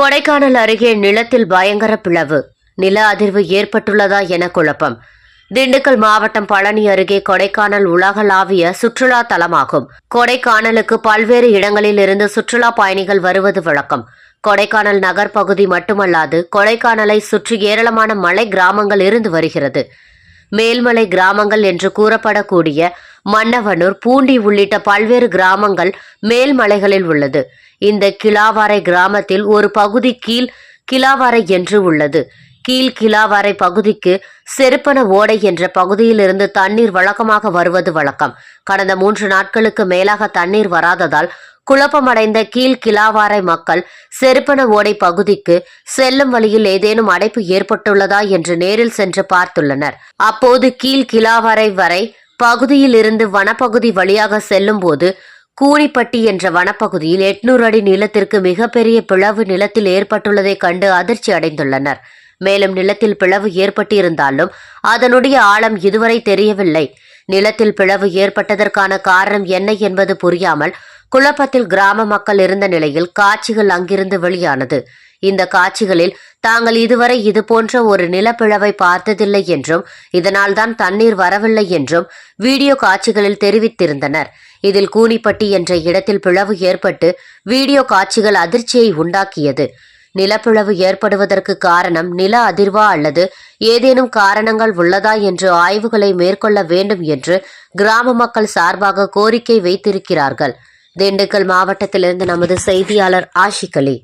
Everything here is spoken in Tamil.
கொடைக்கானல் அருகே நிலத்தில் பயங்கர பிளவு. நில அதிர்வு ஏற்பட்டுள்ளதா என குழப்பம். திண்டுக்கல் மாவட்டம் பழனி அருகே கொடைக்கானல் உலகளாவிய சுற்றுலா தலமாகும். கொடைக்கானலுக்கு பல்வேறு இடங்களில் இருந்து சுற்றுலா பயணிகள் வருவது வழக்கம். கொடைக்கானல் நகர் பகுதி மட்டுமல்லாது கொடைக்கானலை சுற்றி ஏராளமான மலை கிராமங்கள் இருந்து வருகிறது. மேல்மலை கிராமங்கள் என்று கூறப்படக்கூடிய மன்னவனூர் பூண்டி உள்ளிட்ட பல்வேறு கிராமங்கள் மேல்மலைகளில் உள்ளது. இந்த கிளாவாரை கிராமத்தில் ஒரு பகுதி கீழ் கிளாவாரை என்று உள்ளது. கீழ் கிளாவாரை பகுதிக்கு செருப்பன ஓடை என்ற பகுதியிலிருந்து தண்ணீர் வழக்கமாக வருவது வழக்கம். கடந்த மூன்று நாட்களுக்கு மேலாக தண்ணீர் வராததால் குழப்பமடைந்த கீழ் கிளாவாரை மக்கள் செருப்பன ஓடை பகுதிக்கு செல்லும் வழியில் ஏதேனும் அடைப்பு ஏற்பட்டுள்ளதா என்று நேரில் சென்று பார்த்துள்ளனர். அப்போது கீழ் கிளாவாரை வரை பகுதியில் இருந்து வனப்பகுதி வழியாக செல்லும்போது கூனிப்பட்டி என்ற வனப்பகுதியில் எட்நூறு அடி நிலத்திற்கு மிகப்பெரிய பிளவு நிலத்தில் ஏற்பட்டுள்ளதை கண்டு அதிர்ச்சி அடைந்துள்ளனர். மேலும் நிலத்தில் பிளவு ஏற்பட்டிருந்தாலும் அதனுடைய ஆழம் இதுவரை தெரியவில்லை. நிலத்தில் பிளவு ஏற்பட்டதற்கான காரணம் என்ன என்பது புரியாமல் குழப்பத்தில் கிராம மக்கள் இருந்த நிலையில் காட்சிகள் அங்கிருந்து வெளியானது. இந்த காட்சிகளில் தாங்கள் இதுவரை இது போன்ற ஒரு நிலப்பிளவை பார்த்ததில்லை என்றும் இதனால்தான் தண்ணீர் வரவில்லை என்றும் வீடியோ காட்சிகளில் தெரிவித்திருந்தனர். இதில் கூனிப்பட்டி என்ற இடத்தில் பிளவு ஏற்பட்டு வீடியோ காட்சிகள் அதிர்ச்சியை உண்டாக்கியது. நிலப்பிளவு ஏற்படுவதற்கு காரணம் நில அதிர்வா அல்லது ஏதேனும் காரணங்கள் உள்ளதா என்று ஆய்வுகளை மேற்கொள்ள வேண்டும் என்று கிராம மக்கள் சார்பாக கோரிக்கை வைத்திருக்கிறார்கள். திண்டுக்கல் மாவட்டத்திலிருந்து நமது செய்தியாளர் ஆஷிகலி